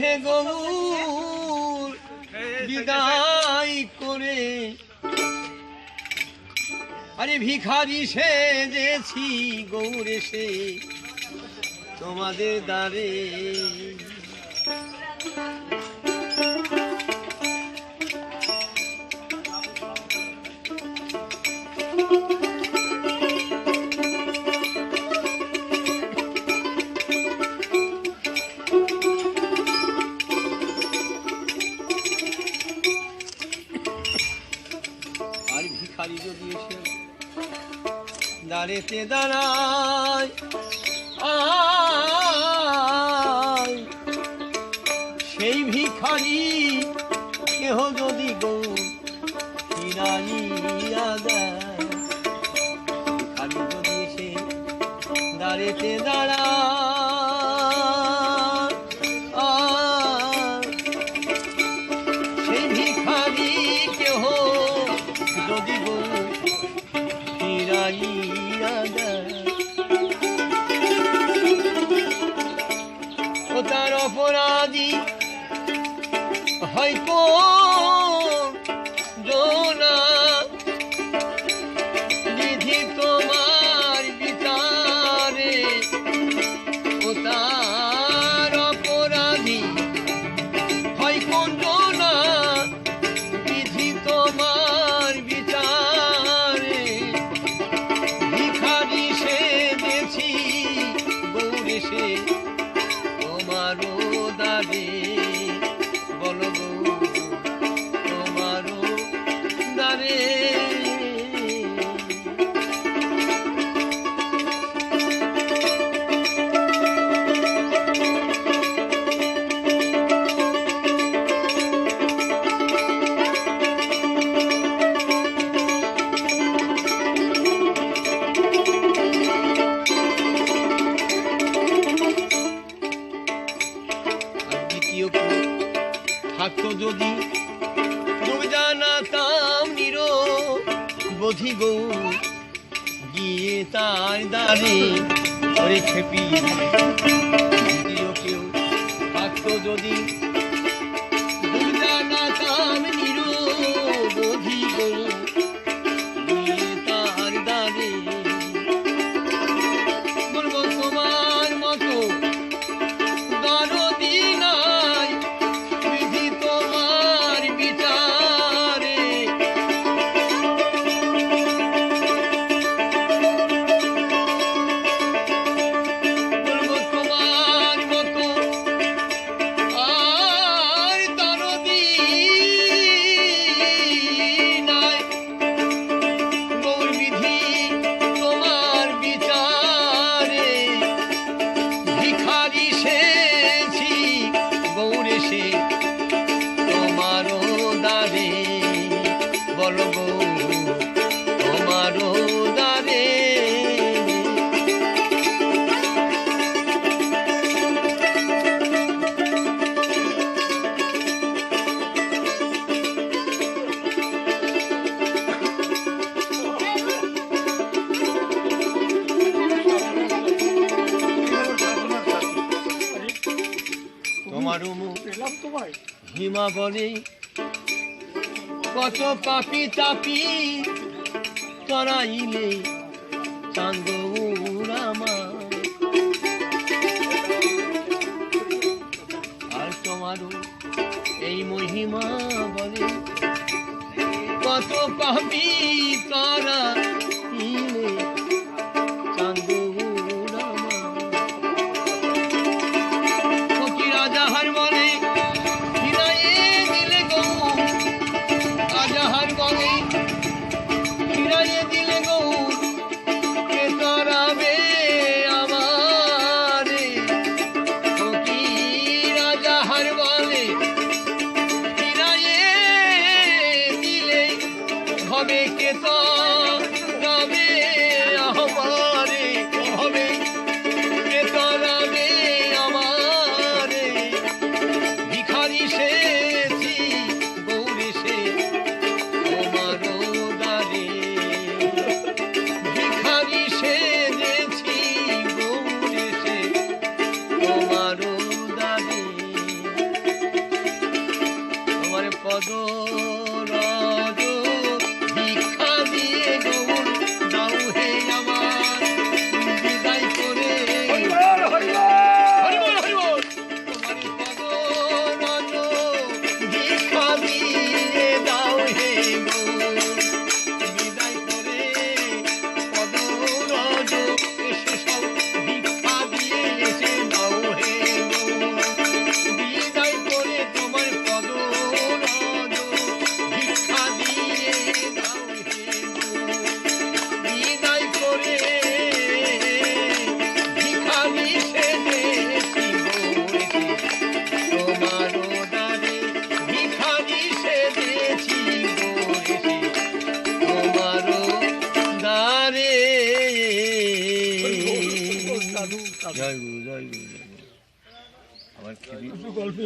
হে গৌর বিদায় করে। আরে ভিখারি সে যেছি গৌর সে তোমাদের দ্বারে। ভিখারি যদি দাঁড়েতে দাঁড়ায় সেই ভিখারি কেহ যদি গো ফিরাইয়া দেয়? যদি এসে দাঁড়েতে দাঁড়ায় ফিরাইয়া দেয় ও তার অপরাধী হয়তো তোমারও দাবে দ্বিতীয় থাকতো যদি তুমি জানাতাম নির বধি গো। গিয়ে তার দ্বারে করে খেপি কেউ থাকতো যদি হিমা বলে কত পাপি তাপি তরাইলে চাঙ্গুরামা আর তোমারও এই মহিমা বলে কত পাপি তারা বলে ফিরাইয়ে দিলে গো, কে তরাবে আমারে? রাজা হার বলে ফিরাইয়ে দিলে হবে কে তরাবে জয় গুরু জয় গুরু জয় গুরু। আমার খেলি গল্প